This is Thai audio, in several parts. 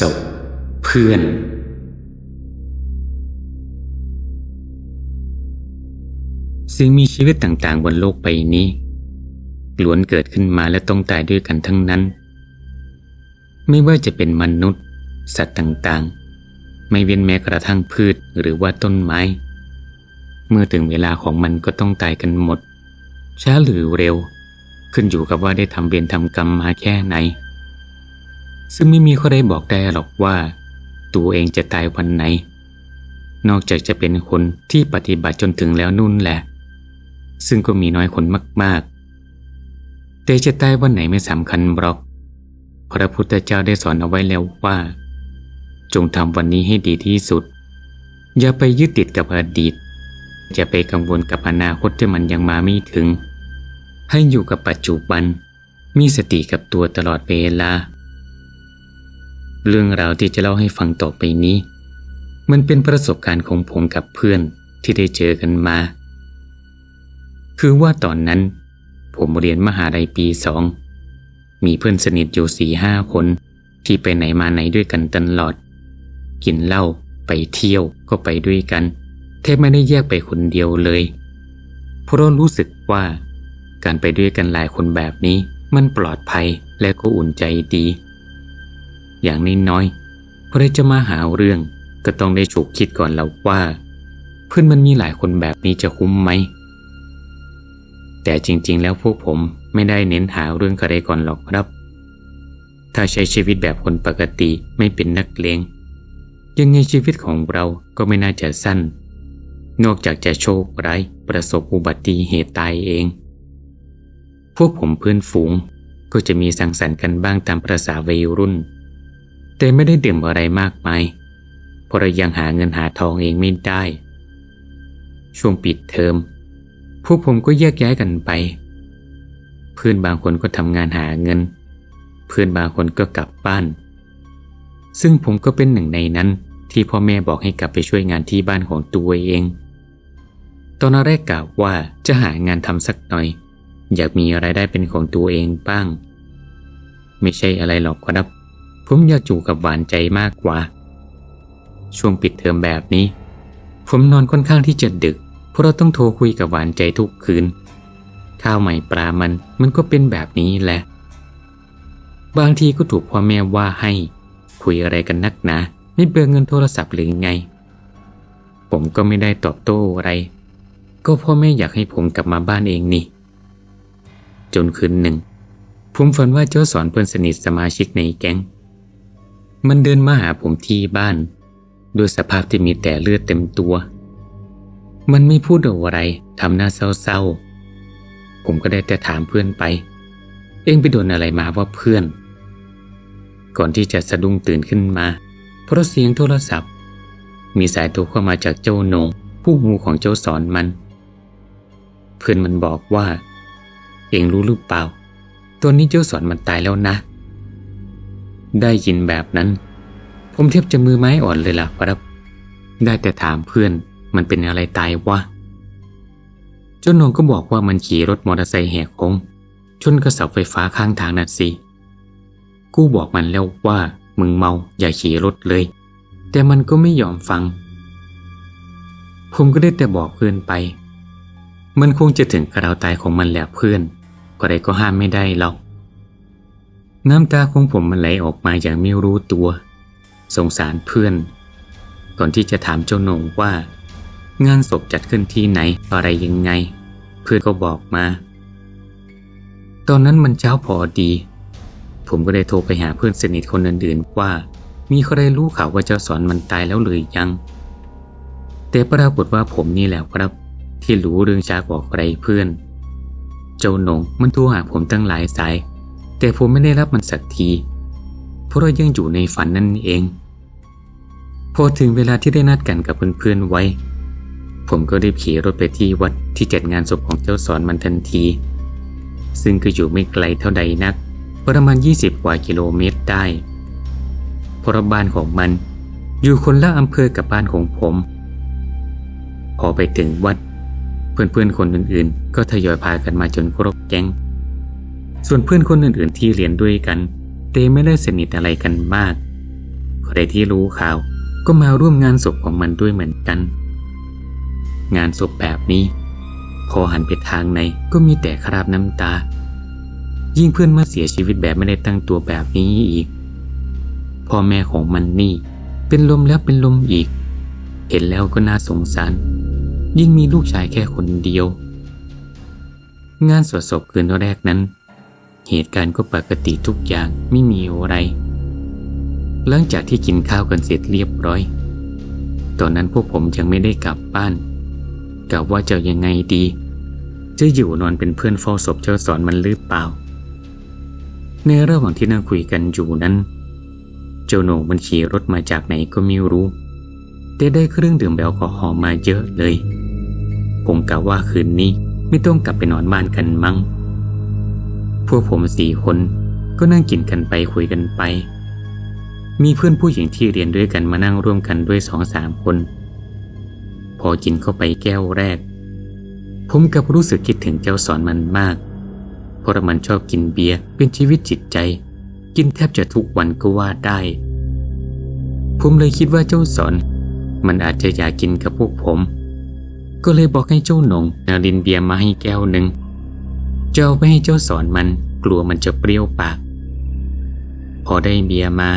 ศพ เพื่อน สิ่งมีชีวิตต่างๆ บนโลกใบนี้ล้วนเกิดขึ้นมาและต้องตายด้วยกันทั้งนั้น ไม่ว่าจะเป็นมนุษย์ สัตว์ต่างๆ ไม่เว้นแม้กระทั่งพืชหรือว่าต้นไม้ เมื่อถึงเวลาของมันก็ต้องตายกันหมด ช้าหรือเร็ว ขึ้นอยู่กับว่าได้ทำเวรทำกรรมมาแค่ไหน ซึ่งไม่มีใครบอกได้หรอกว่า ตัวเองจะตายวันไหน นอกจากจะเป็นคนที่ปฏิบัติจนถึงแล้วนู่นแหละ ซึ่งก็มีน้อยคนมาก ๆ แต่จะตายวันไหนไม่สำคัญหรอก พระพุทธเจ้าได้สอนเอาไว้แล้วว่า จงทำวันนี้ให้ดีที่สุด อย่าไปยึดติดกับอดีตจะไปกังวลกับอนาคตที่มันยังมาไม่ถึง ให้อยู่กับปัจจุบัน มีสติกับตัวตลอดเวลา เรื่องราวที่จะเล่าให้ฟังต่อไปนี้ มันเป็นประสบการณ์ของผมกับเพื่อนที่ได้เจอกันมา คือว่าตอนนั้น ผมเรียนมหาลัยปีสอง มีเพื่อนสนิทอยู่สี่ห้าคนที่ไปไหนมาไหนด้วยกันตลอด กินเหล้าไปเที่ยวก็ไปด้วยกันแทบไม่ได้แยกไปคนเดียวเลย เพราะรู้สึกว่า การไปด้วยกันหลายคนแบบนี้มันปลอดภัยและก็อุ่นใจดี อย่างน้อยๆพอได้จะมาหาเรื่องก็ต้องได้ฉุกคิดก่อนแล้วว่า เพื่อนมันมีหลายคนแบบนี้จะคุ้มไหม แต่จริงๆ แล้วพวกผมไม่ได้เน้นหาเรื่องอะไรก่อนหรอกครับ ถ้าใช้ชีวิตแบบคนปกติไม่เป็นนักเลงยังไงชีวิตของเราก็ไม่น่าจะสั้น นอกจากจะโชคร้ายประสบอุบัติเหตุตายเอง พวกผมเพื่อนฝูงก็จะมีสังสรรค์กันบ้างตามประษาวัยรุ่น แต่ไม่ได้ดื่มอะไรมากมายเพราะเรายังหาเงินหาทองเองไม่ได้ ช่วงปิดเทอมพวกผมก็แยกย้ายกันไป เพื่อนบางคนก็ทำงานหาเงิน เพื่อนบางคนก็กลับบ้าน ซึ่งผมก็เป็นหนึ่งในนั้นที่พ่อแม่บอกให้กลับไปช่วยงานที่บ้านของตัวเอง ตอนแรกกล่าวว่าจะหางานทำสักหน่อย อยากมีอะไรายได้เป็นของตัวเองบ้าง ไม่ใช่อะไรหรอกครับ ผมอยากอยู่กับหวานใจมากกว่า ช่วงปิดเทอมแบบนี้ ผมนอนค่อนข้างที่จะดึก เพราะเราต้องโทรคุยกับหวานใจทุกคืน ข้าวใหม่ปลามันมันก็เป็นแบบนี้แหละ บางทีก็ถูกพ่อแม่ว่าให้ คุยอะไรกันนักหนาไม่เบื่อเงินโทรศัพท์หรือไง ผมก็ไม่ได้ตอบโต้อะไร ก็พ่อแม่อยากให้ผมกลับมาบ้านเองนี่ จนคืนหนึ่ง ผมฝันว่าเจ้าสอนเพื่อนสนิทสมาชิกในแก๊ง มันเดินมาหาผมที่บ้าน ด้วยสภาพที่มีแต่เลือดเต็มตัว มันไม่พูดอะไรทำหน้าเศร้าๆ ผมก็ได้แต่ถามเพื่อนไป เองไปโดนอะไรมาว่าเพื่อน ก่อนที่จะสะดุ้งตื่นขึ้นมา เพราะเสียงโทรศัพท์ มีสายโทรเข้ามาจากเจ้าโหนงผู้งูของเจ้าสอนมัน เพื่อนมันบอกว่า เองรู้หรือเปล่า ตัวนี้เจ้าสอนมันตายแล้วนะ ได้ยินแบบนั้น ผมเทียบจะมือไม้อ่อนเลยล่ะครับ ได้แต่ถามเพื่อนมันเป็นอะไรตายวะเจ้านงก็บอกว่ามันขี่รถมอเตอร์ไซค์แหกโค้งชนกระเสาไฟฟ้าข้างทางนั่นสิ กูบอกมันแล้วว่ามึงเมาอย่าขี่รถเลย แต่มันก็ไม่ยอมฟัง ผมก็ได้แต่บอกเพื่อนไป มันคงจะถึงกระดาวตายของมันแหล้วเพื่อน ก็ได้ก็ห้ามไม่ได้หรอก น้ำตาของผมมันไหลออกมาอย่างไม่รู้ตัว สงสารเพื่อน ก่อนที่จะถามเจ้าหนงว่า งานศพจัดขึ้นที่ไหนอะไรยังไง เพื่อนก็บอกมา ตอนนั้นมันเช้าพอดี ผมก็ได้โทรไปหาเพื่อนสนิทคนอื่นๆว่า มีใครรู้ข่าวว่าเจ้าสอนมันตายแล้วหรือยัง แต่ปรากฏว่าผมนี่แหละครับ ที่รู้เรื่องช้ากว่าใครเพื่อน เจ้าหนงมันโทรหาผมตั้งหลายสาย แต่ผมไม่ได้รับมันสักที เพราะเรายังอยู่ในฝันนั่นเอง พอถึงเวลาที่ได้นัดกันกับเพื่อนๆไว้ ผมก็รีบขี่รถไปที่วัดที่จัดงานศพของเจ้าสอนมันทันที ซึ่งก็อยู่ไม่ไกลเท่าใดนัก ประมาณ 20 กว่ากิโลเมตรได้เพราะบ้านของมันอยู่คนละอำเภอกับบ้านของผม พอไปถึงวัด เพื่อนๆคนอื่นๆ ก็ทยอยพากันมาจนครบแก๊ง ส่วนเพื่อนคนอื่นๆที่เรียนด้วยกันเตไม่ได้สนิทอะไรกันมากใครที่รู้ข่าวก็มาร่วมงานศพของมันด้วยเหมือนกัน งานศพแบบนี้ พอหันไปทางไหนก็มีแต่คราบน้ำตา ยิ่งเพื่อนมาเสียชีวิตแบบไม่ได้ตั้งตัวแบบนี้อีกพ่อแม่ของมันนี่ เป็นลมแล้วเป็นลมอีก เห็นแล้วก็น่าสงสาร ยิ่งมีลูกชายแค่คนเดียว งานสวดศพคืนแรกนั้น เหตุการณ์ก็ปกติทุกอย่างไม่มีอะไร หลังจากที่กินข้าวกันเสร็จเรียบร้อย ตอนนั้นพวกผมยังไม่ได้กลับบ้านกะว่าจะยังไงดี จะอยู่นอนเป็นเพื่อนเฝ้าศพเจ้าสอนมันหรือเปล่า ในระหว่างที่นั่งคุยกันอยู่นั้น เจ้าโหน่งมันขี่รถมาจากไหนก็ไม่รู้ แต่ได้เครื่องดื่มแอลกอฮอล์มาเยอะเลย ผมกะว่าคืนนี้ไม่ต้องกลับไปนอนบ้านกันมั้ง พวกผมสี่คนก็นั่งกินกันไปคุยกันไป มีเพื่อนผู้หญิงที่เรียนด้วยกันมานั่งร่วมกันด้วยสองสามคน พอกินเข้าไปแก้วแรก ผมกับรู้สึกคิดถึงเจ้าสอนมันมาก เพราะมันชอบกินเบียร์เป็นชีวิตจิตใจ กินแทบจะทุกวันก็ว่าได้ ผมเลยคิดว่าเจ้าสอน มันอาจจะอยากกินกับพวกผม ก็เลยบอกให้เจ้าหนงนารินเบียร์มาให้แก้วหนึ่ง เอาไปให้เจ้าสอนมันกลัวมันจะเปรี้ยวปาก พอได้เบียมา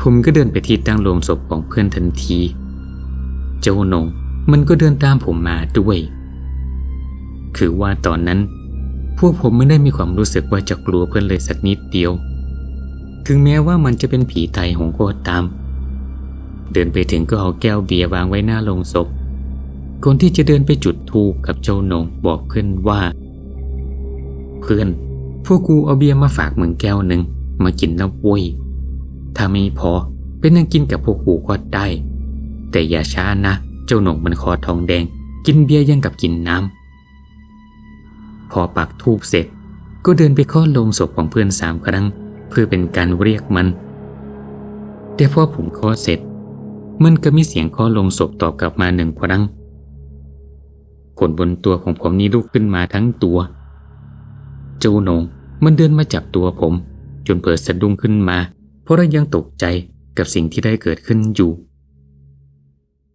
ผมก็เดินไปที่ตั้งโลงศพของเพื่อนทันที เจ้าหนงมันก็เดินตามผมมาด้วย คือว่าตอนนั้น พวกผมไม่ได้มีความรู้สึกว่าจะกลัวเพื่อนเลยสักนิดเดียว ถึงแม้ว่ามันจะเป็นผีไตหงก็ตาม เดินไปถึงก็เอาแก้วเบียร์วางไว้หน้าโลงศพก่อนที่จะเดินไปจุดธูปกับเจ้าหนงบอกเพื่อนว่า เพื่อน พวกกูเอาเบียร์มาฝากมึงแก้วหนึ่งมากินแล้วเว้ย ถ้าไม่พอไปนั่งกินกับพวกกูก็ได้ แต่อย่าช้านะ เจ้าหนงมันคอทองแดง กินเบียร์ยังกับกินน้ำ พอปักทูบเสร็จ ก็เดินไปข้อลงศพของเพื่อนสามครั้ง เพื่อเป็นการเรียกมัน แต่พอผมข้อเสร็จ มันก็มีเสียงข้อลงศพตอบกลับมาหนึ่งครั้งขนบนตัวของผมนี่ลุกขึ้นมาทั้งตัว เจ้าหนงมันเดินมาจับตัวผม จนเปิดสะดุ้งขึ้นมา เพราะเรายังตกใจกับสิ่งที่ได้เกิดขึ้นอยู่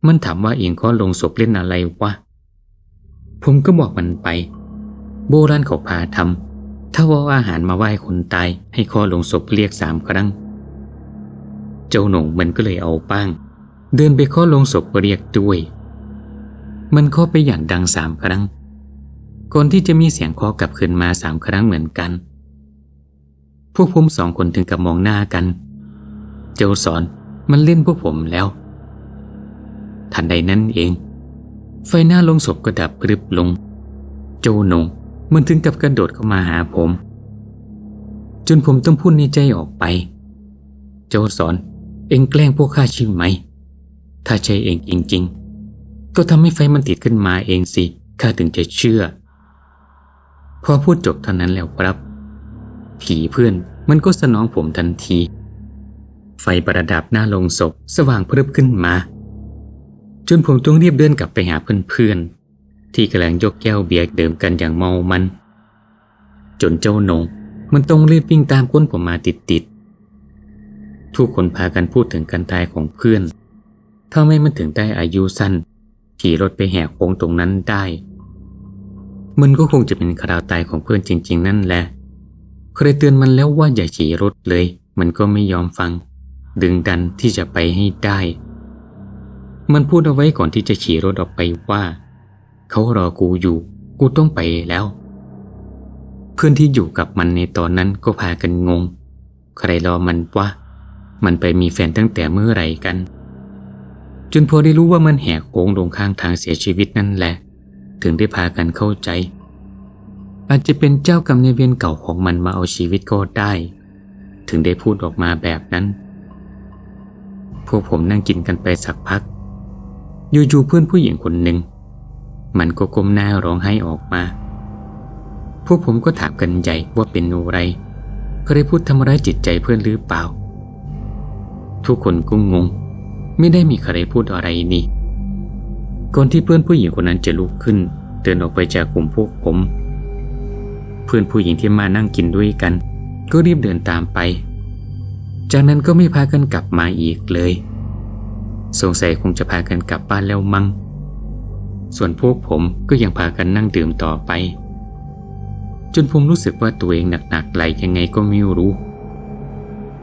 มันถามว่าเองข้อลงศพเล่นอะไรวะ ผมก็บอกมันไป โบราณเขาพาทำถ้าว่าอาหารมาไหว้คนตาย ให้ข้อลงศพเรียกสามครั้ง เจ้าหนงมันก็เลยเอาป้าง เดินไปข้อลงศพเรียกด้วย มันเคาะไปอย่างดังสามครั้ง ก่อนที่จะมีเสียงเคาะกลับคืนมาสามครั้งเหมือนกัน พวกผมสองคนถึงกับมองหน้ากัน เจ้าสอนมันเล่นพวกผมแล้ว ทันใดนั้นเอง ไฟหน้าลงศพก็ดับพรึบลง โจหนงมันถึงกับกระโดดเข้ามาหาผม จนผมต้องพูดในใจออกไป เจ้าสอน เองแกล้งพวกข้าใช่ไหม ถ้าใช่เองจริง ๆ ก็ทำให้ไฟมันติดขึ้นมาเองสิข้าถึงจะเชื่อ พอพูดจบเท่านั้นแล้วครับ ผีเพื่อนมันก็สนองผมทันที ไฟประดับหน้าลงศพสว่างเพรึบขึ้นมา จนผมต้องรีบเดินกลับไปหาเพื่อนๆ ที่กำลังยกแก้วเบียร์ดื่มกันอย่างเมามัน จนเจ้าหนงมันต้องรีบวิ่งตามก้นผมมาติดๆ ทุกคนพากันพูดถึงการตายของเพื่อนทำไม่มันถึงได้อายุสั้นขี่รถไปแหกโค้งตรงนั้นได้ มันก็คงจะเป็นคราวตายของเพื่อนจริง ๆ นั่นแหละ เคยเตือนมันแล้วว่าอย่าขี่รถเลย มันก็ไม่ยอมฟัง ดึงดันที่จะไปให้ได้ มันพูดเอาไว้ก่อนที่จะขี่รถออกไปว่า เขารอกูอยู่ กูต้องไปแล้ว เพื่อนที่อยู่กับมันในตอนนั้นก็พากันงง ใครรอมันวะมันไปมีแฟนตั้งแต่เมื่อไหร่กัน จนพอได้รู้ว่ามันแหกโค้งลงข้างทางเสียชีวิตนั่นแหละ ถึงได้พากันเข้าใจ อาจจะเป็นเจ้ากรรมในายเวรเก่าของมันมาเอาชีวิตก็ได้ ถึงได้พูดออกมาแบบนั้น พวกผมนั่งกินกันไปสักพักอยู่ๆเพื่อนผู้หญิงคนหนึ่ง มันก็ก้มหน้าร้องไห้ออกมา พวกผมก็ถามกันใหญ่ว่าเป็นอะไรเคยพูดทำร้ายจิตใจเพื่อนหรือเปล่า ทุกคนก็งง ไม่ได้มีใครพูดอะไรนี่ ก่อนที่เพื่อนผู้หญิงคนนั้นจะลุกขึ้น เดินออกไปจากกลุ่มพวกผม เพื่อนผู้หญิงที่มานั่งกินด้วยกัน ก็รีบเดินตามไป จากนั้นก็ไม่พากันกลับมาอีกเลย สงสัยคงจะพากันกลับบ้านแล้วมั้งส่วนพวกผมก็ยังพากันนั่งดื่มต่อไป จนผมรู้สึกว่าตัวเองหนักๆไหลยังไงก็ไม่รู้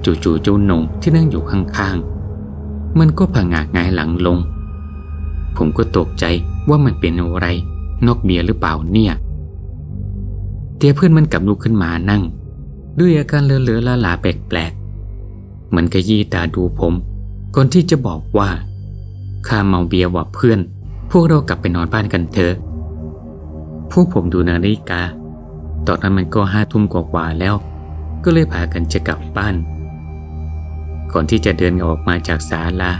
จู่ๆเจ้าหนงที่นั่งอยู่ข้างๆ มันก็ผงากงายหลังลง ผมก็ตกใจว่ามันเป็นอะไรนอกเบียร์หรือเปล่าเนี่ยเตียเพื่อนมันกลับลุกขึ้นมานั่ง ด้วยอาการเลอะๆลาลาแปลกๆมันก็ยี่ตาดูผม ก่อนที่จะบอกว่าข้าเมาเบียร์ว่ะเพื่อน พวกเรากลับไปนอนบ้านกันเถอะพวกผมดูนาฬิกา ตอนนั้นมันก็ห้าทุ่มกว่าๆแล้ว ก็เลยพากันจะกลับบ้าน ก่อนที่จะเดินออกมาจากศาลา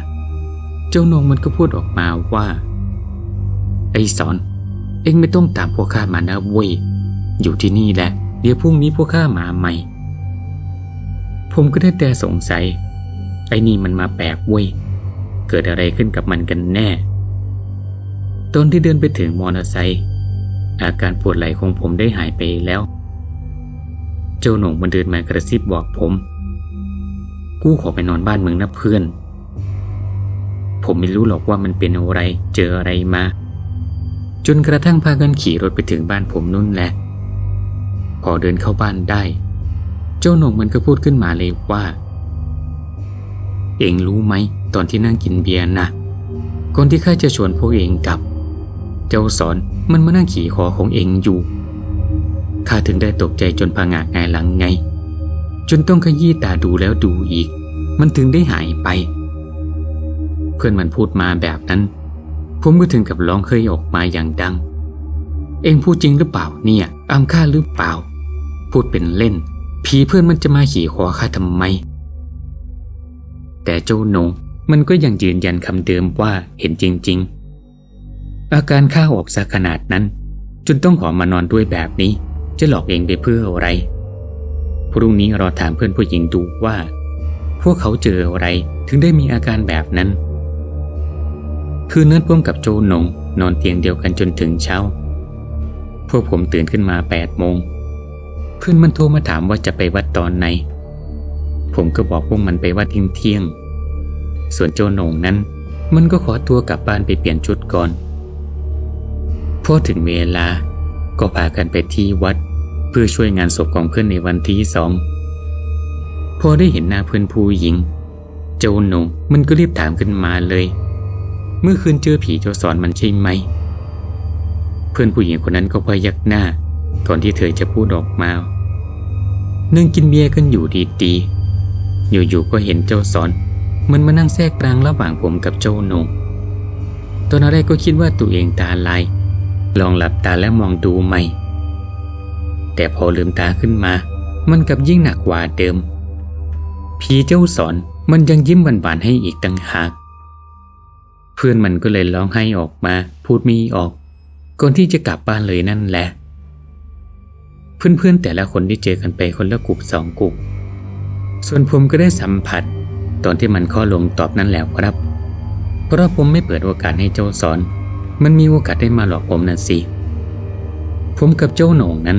เจ้านงมันก็พูดออกมาว่า ไอ้สอน เอ็งไม่ต้องตามพวกข้ามานะเว้ยอยู่ที่นี่แหละ เดี๋ยวพรุ่งนี้พวกข้ามาใหม่ ผมก็ได้แต่สงสัย ไอ้นี่มันมาแปลกเว้ย เกิดอะไรขึ้นกับมันกันแน่ ตอนที่เดินไปถึงมอเตอร์ไซค์อาการปวดไหล่ของผมได้หายไปแล้ว เจ้าหนุ่มมันเดินมากระซิบบอกผม กูขอไปนอนบ้านมึงนะเพื่อน ผมไม่รู้หรอกว่ามันเป็นอะไร เจออะไรมา จนกระทั่งพากันขี่รถไปถึงบ้านผมนุ่นแหละ พอเดินเข้าบ้านได้ เจ้าหนุ่มมันก็พูดขึ้นมาเลยว่า เองรู้ไหมตอนที่นั่งกินเบียร์นะก่อนที่ข้าจะชวนพวกเองกลับ เจ้าสอนมันมานั่งขี่คอของเองอยู่ข้าถึงได้ตกใจจนพางากไงายหลังไง จนต้องขยี้ตาดูแล้วดูอีก มันถึงได้หายไป พื่อนมันพูดมาแบบนั้น ผมก็ถึงกับร้องเคยออกมาอย่างดัง เองพูดจริงหรือเปล่าเนี่ยอามข้าหรือเปล่า พูดเป็นเล่น ผีเพื่อนมันจะมาขี่คอข้าทำไม แต่เจ้าโหนงมันก็ยังยืนยันคำเดิมว่าเห็นจริง ๆ อาการข้าออกซะขนาดนั้น จนต้องขอมานอนด้วยแบบนี้ จะหลอกเองไปเพื่ออะไรพรุ่งนี้รอถามเพื่อนผู้หญิงดูว่า พวกเขาเจออะไรถึงได้มีอาการแบบนั้น คืนนั้นพ่วมกับโจหนงนอนเตียงเดียวกันจนถึงเช้า พวกผมตื่นขึ้นมาแปดโมง เพื่อนมันโทรมาถามว่าจะไปวัดตอนไหน ผมก็บอกพวกมันไปวัดทิ้งเที่ยง ส่วนโจหนงนั้น มันก็ขอตัวกลับบ้านไปเปลี่ยนชุดก่อน พอถึงเวลาก็พากันไปที่วัด เพื่อช่วยงานศพของเพื่อนในวันที่สอง พอได้เห็นหน้าเพื่อนผู้หญิงเจ้าหนงมันก็รีบถามขึ้นมาเลย เมื่อคืนเจอผีเจ้าสอนมันใช่ไหม เพื่อนผู้หญิงคนนั้นก็พยักหน้า ก่อนที่เธอจะพูดออกมานั่งกินเบียร์กันอยู่ดีๆ อยู่ๆก็เห็นเจ้าสอน มันมานั่งแทรกกลางระหว่างผมกับเจ้าหนงตอนแรกก็คิดว่าตัวเองตาลาย ลองหลับตาแล้วมองดูใหม่ แต่พอลืมตาขึ้นมา มันกลับยิ่งหนักกว่าเดิม ผีเจ้าสอนมันยังยิ้มหวานๆให้อีกตั้งหาก พื่อนมันก็เลยร้องไห้ออกมา พูดมีออกก่อนที่จะกลับบ้านเลยนั่นแหละ เพื่อนๆแต่ละคนที่เจอกันไปคนละกลุ่มสองกลุ่มส่วนผมก็ได้สัมผัส ตอนที่มันข้อลงตอบนั่นแล้วครับ เพราะผมไม่เปิดโอกาสให้เจ้าสอน มันมีโอกาสได้มาหลอกผมนั่นสิ ผมกับเจ้าหน่งนั้น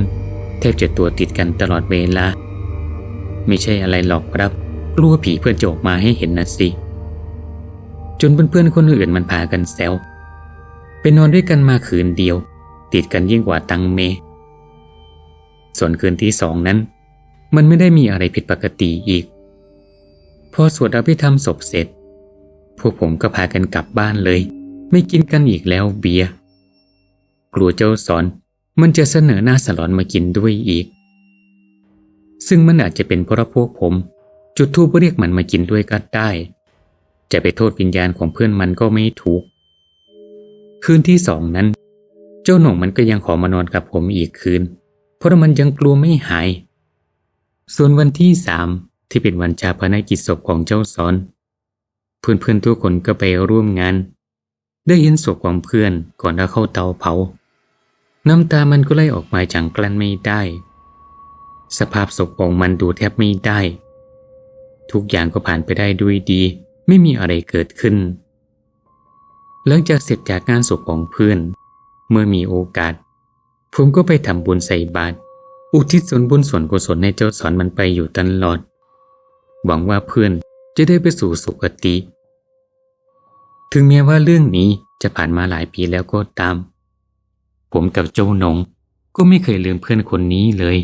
แทบจะตัวติดกันตลอดเวลา ไม่ใช่อะไรหรอกครับ กลัวผีเพื่อนจะออกมาให้เห็นนะสิ จนเพื่อนๆคนอื่นมันพากันแซวไปนอนด้วยกันมาคืนเดียว ติดกันยิ่งกว่าตังเม ส่วนคืนที่สองนั้น มันไม่ได้มีอะไรผิดปกติอีก พอสวดอภิธรรมศพเสร็จ พวกผมก็พากันกลับบ้านเลย ไม่กินกันอีกแล้วเบียร์กลัวเจ้าสอนมันจะเสนอหน้าสลอนมากินด้วยอีก ซึ่งมันอาจจะเป็นเพราะพวกผม จุดทูปเรียกมันมากินด้วยก็ได้ จะไปโทษวิญญาณของเพื่อนมันก็ไม่ถูก คืนที่สองนั้น เจ้าหน่งมันก็ยังขอมานอนกับผมอีกคืน เพราะมันยังกลัวไม่หาย ส่วนวันที่สามที่เป็นวันชาพนกิจศพของเจ้าสอน เพื่อนๆทุกคนก็ไปร่วมงาน ได้เห็นศพของเพื่อนก่อนจะเข้าเตาเผา น้ำตามันก็ไหลออกมาจังกลั้นไม่ได้ สภาพศพของมันดูแทบไม่ได้ ทุกอย่างก็ผ่านไปได้ด้วยดี ไม่มีอะไรเกิดขึ้น หลังจากเสร็จจากงานศพของเพื่อน เมื่อมีโอกาส ผมก็ไปทำบุญใส่บาตรอุทิศส่วนบุญส่วนกุศลให้เจ้าสอนมันไปอยู่ตลอด หวังว่าเพื่อนจะได้ไปสู่สุคติ ถึงแม้ว่าเรื่องนี้จะผ่านมาหลายปีแล้วก็ตาม ผมกับเจ้าหนงก็ไม่เคยลืมเพื่อนคนนี้เลย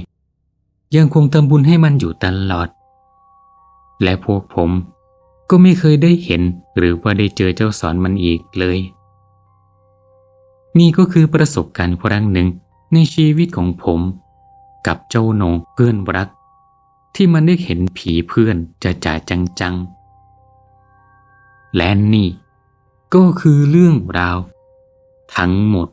ยังคงทำบุญให้มันอยู่ตลอด และพวกผม ก็ไม่เคยได้เห็นหรือว่าได้เจอเจ้าสอนมันอีกเลย นี่ก็คือประสบการณ์ครั้งหนึ่งในชีวิตของผม กับเจ้าหนงเพื่อนรัก ที่มันได้เห็นผีเพื่อนจะจ่าจังๆ และนี่ ก็คือเรื่องราว ทั้งหมด